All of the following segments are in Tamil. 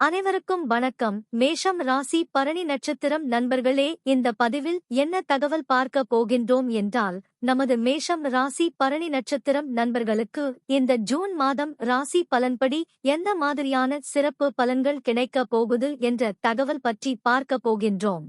அனைவருக்கும் வணக்கம். மேஷம் ராசி பரணி நட்சத்திரம் நண்பர்களே இந்த பதிவில் என்ன தகவல் பார்க்க போகின்றோம் என்றால் நமது மேஷம் ராசி பரணி நட்சத்திரம் நண்பர்களுக்கு இந்த ஜூன் மாதம் ராசி பலன்படி எந்த மாதிரியான சிறப்பு பலன்கள் கிடைக்கப் போகுது என்ற தகவல் பற்றி பார்க்க போகின்றோம்.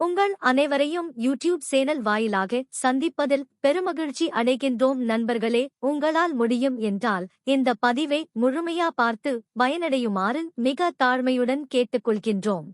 உங்கள் அனைவரையும் யூடியூப் சேனல் வாயிலாக சந்திப்பதில் பெருமகிழ்ச்சி அடைகின்றோம் நண்பர்களே. உங்களால் முடியும் என்றால் இந்த பதிவை முழுமையா பார்த்து பயனடையுமாறு மிக தாழ்மையுடன் கேட்டுக்கொள்கின்றோம்.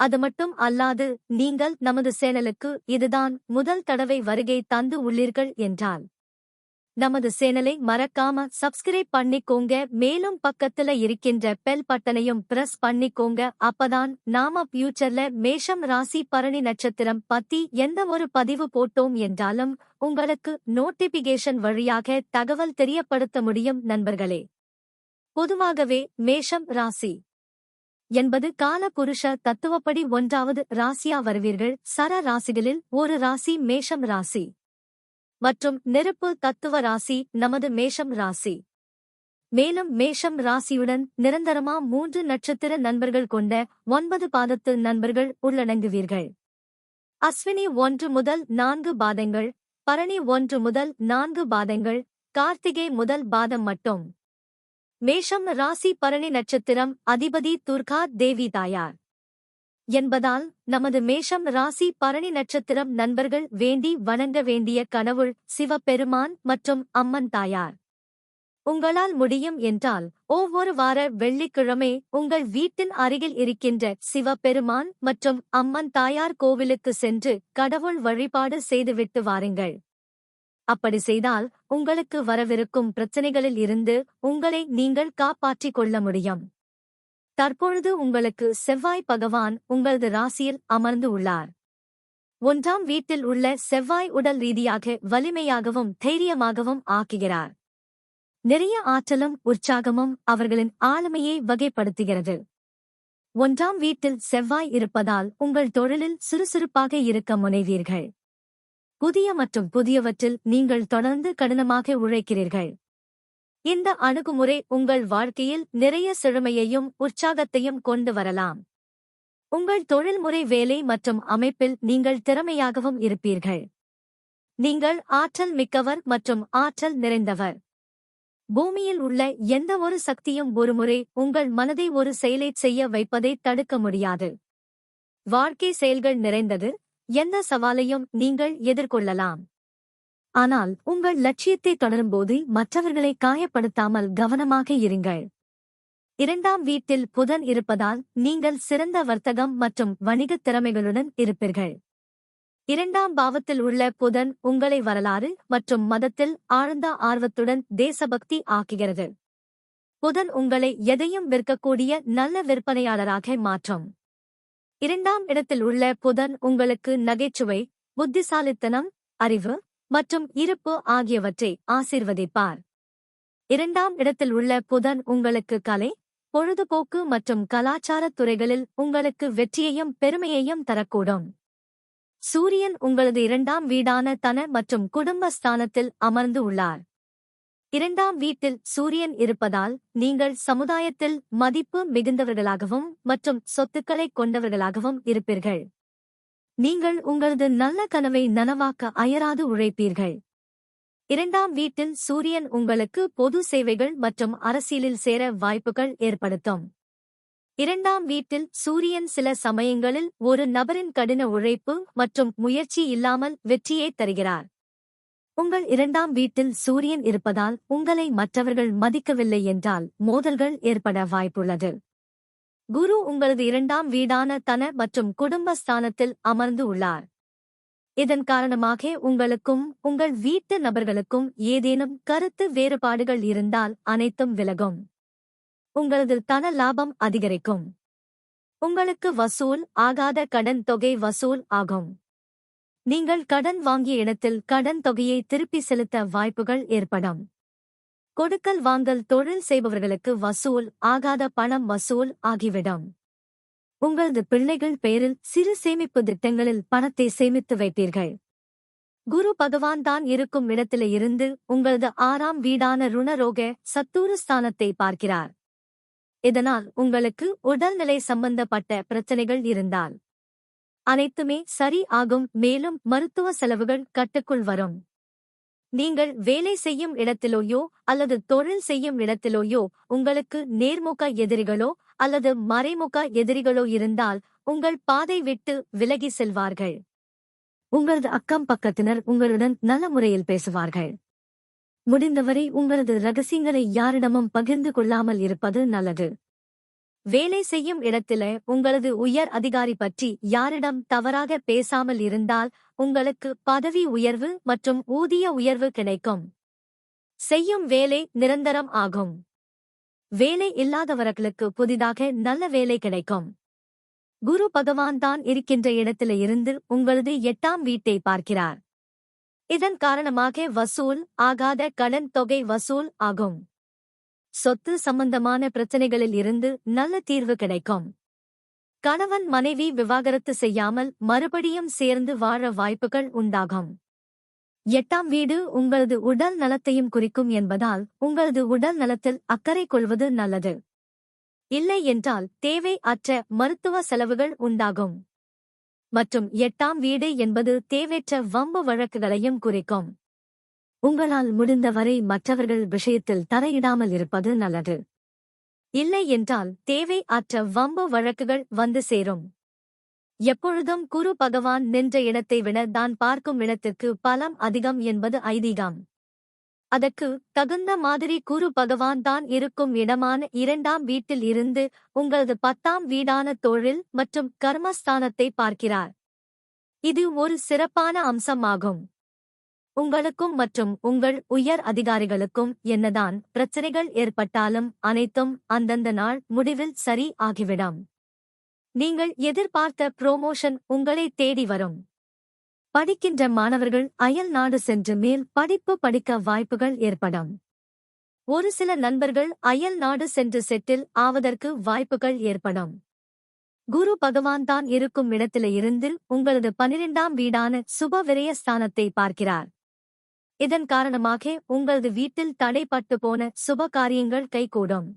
அது மட்டும் அல்லாது நீங்கள் நமது சேனலுக்கு இதுதான் முதல் தடவை வருகை தந்து உள்ளீர்கள் என்றால் நமது சேனலை மறக்காம சப்ஸ்கிரைப் பண்ணிக்கோங்க. மேலும் பக்கத்துல இருக்கின்ற பெல் பட்டனையும் பிரஸ் பண்ணிக்கோங்க. அப்பதான் நாம ஃபியூச்சர்ல மேஷம் ராசி பரணி நட்சத்திரம் பத்தி எந்த ஒரு பதிவு போட்டோம் என்றாலும் உங்களுக்கு நோட்டிபிகேஷன் வழியாக தகவல் தெரியப்படுத்த முடியும் நண்பர்களே. பொதுவாகவே மேஷம் ராசி என்பது கால புருஷ தத்துவப்படி ஒன்றாவது ராசியா வருவீர்கள். சர ராசிகளில் ஒரு ராசி மேஷம் ராசி. மற்றும் நெருப்பு தத்துவ ராசி நமது மேஷம் ராசி. மேலும் மேஷம் ராசியுடன் நிரந்தரமா மூன்று நட்சத்திர நண்பர்கள் கொண்ட ஒன்பது பாதத்து நண்பர்கள் உள்ளடங்குவீர்கள். அஸ்வினி ஒன்று முதல் நான்கு பாதங்கள் பரணி ஒன்று முதல் நான்கு பாதங்கள் கார்த்திகை முதல் பாதம் மட்டும். மேஷம் ராசி பரணி நட்சத்திரம் அதிபதி துர்கா தேவி தாயார். என்பதால் நமது மேஷம் ராசி பரணி நட்சத்திரம் நண்பர்கள் வேண்டி வணங்க வேண்டிய கனவுள் சிவபெருமான் மற்றும் அம்மன் தாயார். உங்களால் முடியும் என்றால் ஒவ்வொரு வார வெள்ளிக்கிழமை உங்கள் வீட்டின் அருகில் இருக்கின்ற சிவபெருமான் மற்றும் அம்மன் தாயார் கோவிலுக்கு சென்று கடவுள் வழிபாடு செய்துவிட்டு வாருங்கள். அப்படி செய்தால் உங்களுக்கு வரவிருக்கும் பிரச்சனைகளில் இருந்து உங்களை நீங்கள் காப்பாற்றிக் கொள்ள முடியும். தற்பொழுது உங்களுக்கு செவ்வாய் பகவான் உங்களது ராசியில் அமர்ந்து உள்ளார். ஒன்றாம் வீட்டில் உள்ள செவ்வாய் உடல் ரீதியாக வலிமையாகவும் தைரியமாகவும் ஆக்குகிறார். நிறைய ஆற்றலும் உற்சாகமும் அவர்களின் ஆளுமையை வகைப்படுத்துகிறது. ஒன்றாம் வீட்டில் செவ்வாய் இருப்பதால் உங்கள் தொழிலில் சுறுசுறுப்பாக இருக்க முனைவீர்கள். புதிய மற்றும் புதியவற்றில் நீங்கள் தொடர்ந்து கடினமாக உழைக்கிறீர்கள். இந்த அணுகுமுறை உங்கள் வாழ்க்கையில் நிறைய செழுமையையும் உற்சாகத்தையும் கொண்டு வரலாம். உங்கள் தொழில்முறை வேலை மற்றும் அமைப்பில் நீங்கள் திறமையாகவும் இருப்பீர்கள். நீங்கள் ஆற்றல் மிக்கவர் மற்றும் ஆற்றல் நிறைந்தவர். பூமியில் உள்ள எந்த ஒரு சக்தியும் ஒருமுறை உங்கள் மனதை ஒரு செயலை செய்ய வைப்பதை தடுக்க முடியாது. வாழ்க்கை செயல்கள் நிறைந்தது எந்த சவாலையும் நீங்கள் எதிர்கொள்ளலாம். ஆனால் உங்கள் லட்சியத்தை தொடரும்போது மற்றவர்களை காயப்படுத்தாமல் கவனமாக இருங்கள். இரண்டாம் வீட்டில் புதன் இருப்பதால் நீங்கள் சிறந்த வர்த்தகம் மற்றும் வணிகத் திறமைகளுடன் இருப்பீர்கள். இரண்டாம் பாவத்தில் உள்ள புதன் உங்களை வரலாறு மற்றும் மதத்தில் ஆழ்ந்த ஆர்வத்துடன் தேசபக்தி ஆக்குகிறது. புதன் உங்களை எதையும் விற்கக்கூடிய நல்ல விற்பனையாளராக மாற்றும். இரண்டாம் இடத்தில் உள்ள புதன் உங்களுக்கு நகைச்சுவை புத்திசாலித்தனம் அறிவு மற்றும் இருப்பு ஆகியவற்றை ஆசிர்வதிப்பார். இரண்டாம் இடத்தில் உள்ள புதன் உங்களுக்கு கலை பொழுதுபோக்கு மற்றும் கலாச்சாரத் துறைகளில் உங்களுக்கு வெற்றியையும் பெருமையையும் தரக்கூடும். சூரியன் உங்களது இரண்டாம் வீடான தன மற்றும் குடும்ப ஸ்தானத்தில் அமர்ந்து உள்ளார். இரண்டாம் வீட்டில் சூரியன் இருப்பதால் நீங்கள் சமுதாயத்தில் மதிப்பு மிகுந்தவர்களாகவும் மற்றும் சொத்துக்களைக் கொண்டவர்களாகவும் இருப்பீர்கள். நீங்கள் உங்களது நல்ல கனவை நனவாக்க அயராது உழைப்பீர்கள். இரண்டாம் வீட்டில் சூரியன் உங்களுக்கு பொது சேவைகள் மற்றும் அரசியலில் சேர வாய்ப்புகள் ஏற்படுத்தும். இரண்டாம் வீட்டில் சூரியன் சில சமயங்களில் ஒரு நபரின் கடின உழைப்பு மற்றும் முயற்சி இல்லாமல் வெற்றியை தருகிறார். உங்கள் இரண்டாம் வீட்டில் சூரியன் இருப்பதால் உங்களை மற்றவர்கள் மதிக்கவில்லை என்றால் மோதல்கள் ஏற்பட வாய்ப்புள்ளது. குரு உங்களது இரண்டாம் வீடான தன மற்றும் குடும்ப ஸ்தானத்தில் அமர்ந்து உள்ளார். இதன் காரணமாக உங்களுக்கும் உங்கள் வீட்டு நபர்களுக்கும் ஏதேனும் கருத்து வேறுபாடுகள் இருந்தால் அனைத்தும் விலகும். உங்களது தன லாபம் அதிகரிக்கும். உங்களுக்கு வசூல் ஆகாத கடன் தொகை வசூல் ஆகும். நீங்கள் கடன் வாங்கிய இடத்தில் கடன் தொகையை திருப்பி செலுத்த வாய்ப்புகள் ஏற்படும். கொடுக்கல் வாங்கல் தொழில் செய்பவர்களுக்கு வசூல் ஆகாத பணம் வசூல் ஆகிவிடும். உங்களது பிள்ளைகள் பெயரில் சிறு சேமிப்பு திட்டங்களில் பணத்தை சேமித்து வைப்பீர்கள். குரு பகவான் தான் இருக்கும் இடத்திலிருந்து உங்களது ஆறாம் வீடான ருணரோக சத்தூரு ஸ்தானத்தை பார்க்கிறார். இதனால் உங்களுக்கு உடல்நிலை சம்பந்தப்பட்ட பிரச்சனைகள் இருந்தால் அனைத்துமே சரி ஆகும் மேலும் மருத்துவ செலவுகள் கட்டுக்குள் வரும். நீங்கள் வேலை செய்யும் இடத்திலோயோ அல்லது தொழில் செய்யும் இடத்திலோயோ உங்களுக்கு நேர்முக எதிரிகளோ அல்லது மறைமுக எதிரிகளோ இருந்தால் உங்கள் பாதை விட்டு விலகி செல்வார்கள். உங்களது அக்கம் பக்கத்தினர் உங்களுடன் நல்ல முறையில் பேசுவார்கள். முடிந்தவரை உங்களது ரகசியங்களை யாரிடமும் பகிர்ந்து கொள்ளாமல் இருப்பது நல்லது. வேலை செய்யும் இடத்தில உங்களது உயர் அதிகாரி பற்றி யாரிடம் தவறாக பேசாமல் இருந்தால் உங்களுக்கு பதவி உயர்வு மற்றும் ஊதிய உயர்வு கிடைக்கும். செய்யும் வேலை நிரந்தரம் ஆகும். வேலை இல்லாதவர்களுக்கு புதிதாக நல்ல வேலை கிடைக்கும். குரு பகவான் தான் இருக்கின்ற இடத்தில இருந்து உங்களது எட்டாம் வீட்டை பார்க்கிறார். இதன் காரணமாக வசூல் ஆகாத கடன் தொகை வசூல் ஆகும். சொத்து சம்பந்தமான பிரச்சனைகளில் இருந்து நல்ல தீர்வு கிடைக்கும். கணவன் மனைவி விவாகரத்து செய்யாமல் மறுபடியும் சேர்ந்து வாழ வாய்ப்புகள் உண்டாகும். எட்டாம் வீடு உங்களது உடல் நலத்தையும் குறிக்கும் என்பதால் உங்களது உடல் நலத்தில் அக்கறை கொள்வது நல்லது. இல்லை என்றால் தேவை அற்ற மருத்துவ செலவுகள் உண்டாகும். மற்றும் எட்டாம் வீடு என்பது தேவையற்ற வம்பு வழக்குகளையும் குறிக்கும். உங்களால் முடிந்தவரை மற்றவர்கள் விஷயத்தில் தலையிடாமல் இருப்பது நல்லது. இல்லை என்றால் தேவை அற்ற வம்பு வழக்குகள் வந்து சேரும். எப்பொழுதும் குரு பகவான் நின்ற இடத்தை விட தான் பார்க்கும் இடத்திற்கு பலம் அதிகம் என்பது ஐதீகம். அதற்கு தகுந்த மாதிரி குரு பகவான் தான் இருக்கும் இடமான இரண்டாம் வீட்டில் இருந்து உங்களது பத்தாம் வீடான தொழில் மற்றும் கர்மஸ்தானத்தை பார்க்கிறார். இது ஒரு சிறப்பான அம்சமாகும். உங்களுக்கும் மற்றும் உங்கள் உயர் அதிகாரிகளுக்கும் என்னதான் பிரச்சனைகள் ஏற்பட்டாலும் அனைத்தும் அந்தந்த நாள் முடிவில் சரி ஆகிவிடும். நீங்கள் எதிர்பார்த்த புரோமோஷன் உங்களை தேடி வரும். படிக்கின்ற மாணவர்கள் அயல் நாடு சென்று மேல் படிப்பு படிக்க வாய்ப்புகள் ஏற்படும். ஒரு சில நண்பர்கள் அயல் நாடு சென்று செட்டில் ஆவதற்கு வாய்ப்புகள் ஏற்படும். குரு பகவான் தான் இருக்கும் இடத்திலிருந்து உங்களது பனிரெண்டாம் வீடான சுப விரயஸ்தானத்தை பார்க்கிறார். இதன் காரணமாக உங்களது வீட்டில் தடைப்பட்டு போன சுப காரியங்கள் கைகூடும்.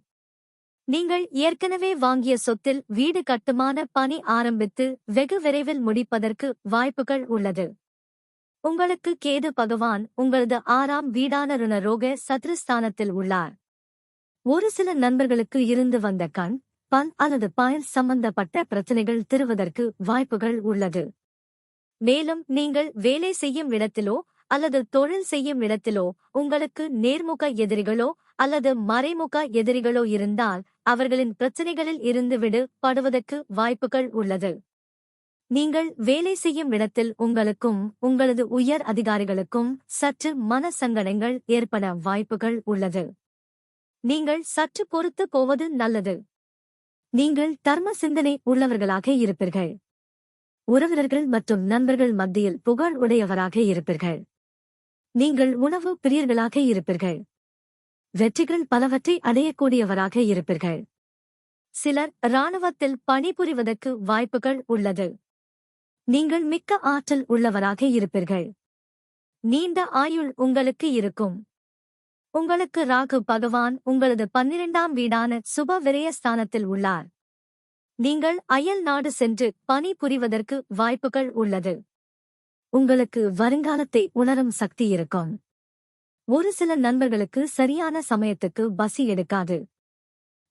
நீங்கள் ஏற்கனவே வாங்கிய சொத்தில் வீடு கட்டுமான பணி ஆரம்பித்து வெகு விரைவில் முடிப்பதற்கு வாய்ப்புகள் உள்ளது. உங்களுக்கு கேது பகவான் உங்களது ஆறாம் வீடான ருணரோக சத்ருஸ்தானத்தில் உள்ளார். ஒரு சில நண்பர்களுக்கு இருந்து வந்த கண் பல் அல்லது பாயல் சம்பந்தப்பட்ட பிரச்சனைகள் திருவதற்கு வாய்ப்புகள் உள்ளது. மேலும் நீங்கள் வேலை செய்யும் இடத்திலோ அல்லது தொழில் செய்யும் இடத்திலோ உங்களுக்கு நேர்முக எதிரிகளோ அல்லது மறைமுக எதிரிகளோ இருந்தால் அவர்களின் பிரச்சனைகளில் இருந்து விடுபடுவதற்கு வாய்ப்புகள் உள்ளது. நீங்கள் வேலை செய்யும் இடத்தில் உங்களுக்கும் உங்களது உயர் அதிகாரிகளுக்கும் சற்று மன சங்கடங்கள் ஏற்பட வாய்ப்புகள் உள்ளது. நீங்கள் சற்று பொறுத்து போவது நல்லது. நீங்கள் தர்ம சிந்தனை உள்ளவர்களாக இருப்பீர்கள். உறவினர்கள் மற்றும் நண்பர்கள் மத்தியில் புகழ் உடையவராக இருப்பீர்கள். நீங்கள் உணவு பிரியர்களாக இருப்பீர்கள். வெற்றிகள் பலவற்றை அடையக்கூடியவராக இருப்பீர்கள். சிலர் இராணுவத்தில் பணிபுரிவதற்கு வாய்ப்புகள் உள்ளது. நீங்கள் மிக்க ஆற்றல் உள்ளவராக இருப்பீர்கள். நீண்ட ஆயுள் உங்களுக்கு இருக்கும். உங்களுக்கு ராகு பகவான் உங்களது பன்னிரெண்டாம் வீடான சுப விரயஸ்தானத்தில் உள்ளார். நீங்கள் அயல் நாடு சென்று பணி புரிவதற்கு வாய்ப்புகள் உள்ளது. உங்களுக்கு வருங்காலத்தை உணரும் சக்தி இருக்கும். ஒரு சில நண்பர்களுக்கு சரியான சமயத்துக்கு பசி எடுக்காது.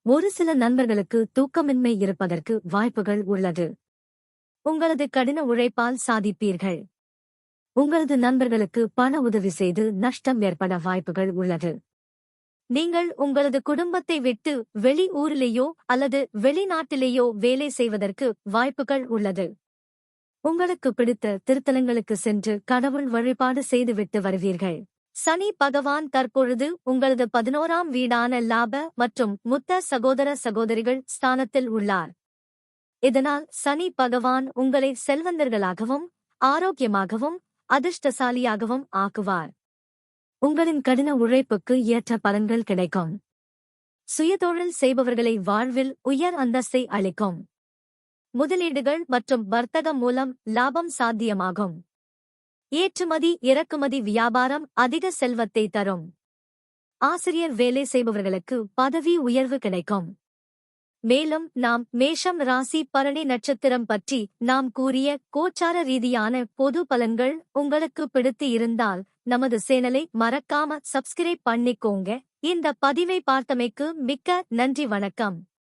ஒரு சில நண்பர்களுக்கு தூக்கமின்மை இருப்பதற்கு வாய்ப்புகள் உள்ளது. உங்களது கடின உழைப்பால் சாதிப்பீர்கள். உங்களது நண்பர்களுக்கு பண உதவி செய்து நஷ்டம் ஏற்பட வாய்ப்புகள் உள்ளது. நீங்கள் உங்களது குடும்பத்தை விட்டு வெளி ஊரிலேயோ அல்லது வெளிநாட்டிலேயோ வேலை செய்வதற்கு வாய்ப்புகள் உள்ளது. உங்களுக்கு பிடித்த திருத்தலங்களுக்கு சென்று கடவுள் வழிபாடு செய்துவிட்டு வருவீர்கள். சனி பகவான் தற்பொழுது உங்களது பதினோராம் வீடான லாப மற்றும் முத்த சகோதர சகோதரிகள் ஸ்தானத்தில் உள்ளார். இதனால் சனி பகவான் உங்களை செல்வந்தர்களாகவும் ஆரோக்கியமாகவும் அதிர்ஷ்டசாலியாகவும் ஆக்குவார். உங்களின் கடின உழைப்புக்கு ஏற்ற பலன்கள் கிடைக்கும். சுயதொழில் செய்பவர்களை வாழ்வில் உயர் அந்தஸ்தை அளிக்கும். முதலீடுகள் மற்றும் வர்த்தகம் மூலம் லாபம் சாத்தியமாகும். ஏற்றுமதி இறக்குமதி வியாபாரம் அதிக செல்வத்தை தரும். ஆசிரியர் வேலை செய்பவர்களுக்கு பதவி உயர்வு கிடைக்கும். மேலும் நாம் மேஷம் ராசி பரணி நட்சத்திரம் பற்றி நாம் கூறிய கோச்சார ரீதியான பொது பலன்கள் உங்களுக்கு பிடித்து இருந்தால் நமது சேனலை மறக்காம சப்ஸ்கிரைப் பண்ணிக்கோங்க. இந்த பதிவை பார்த்தமைக்கு மிக்க நன்றி வணக்கம்.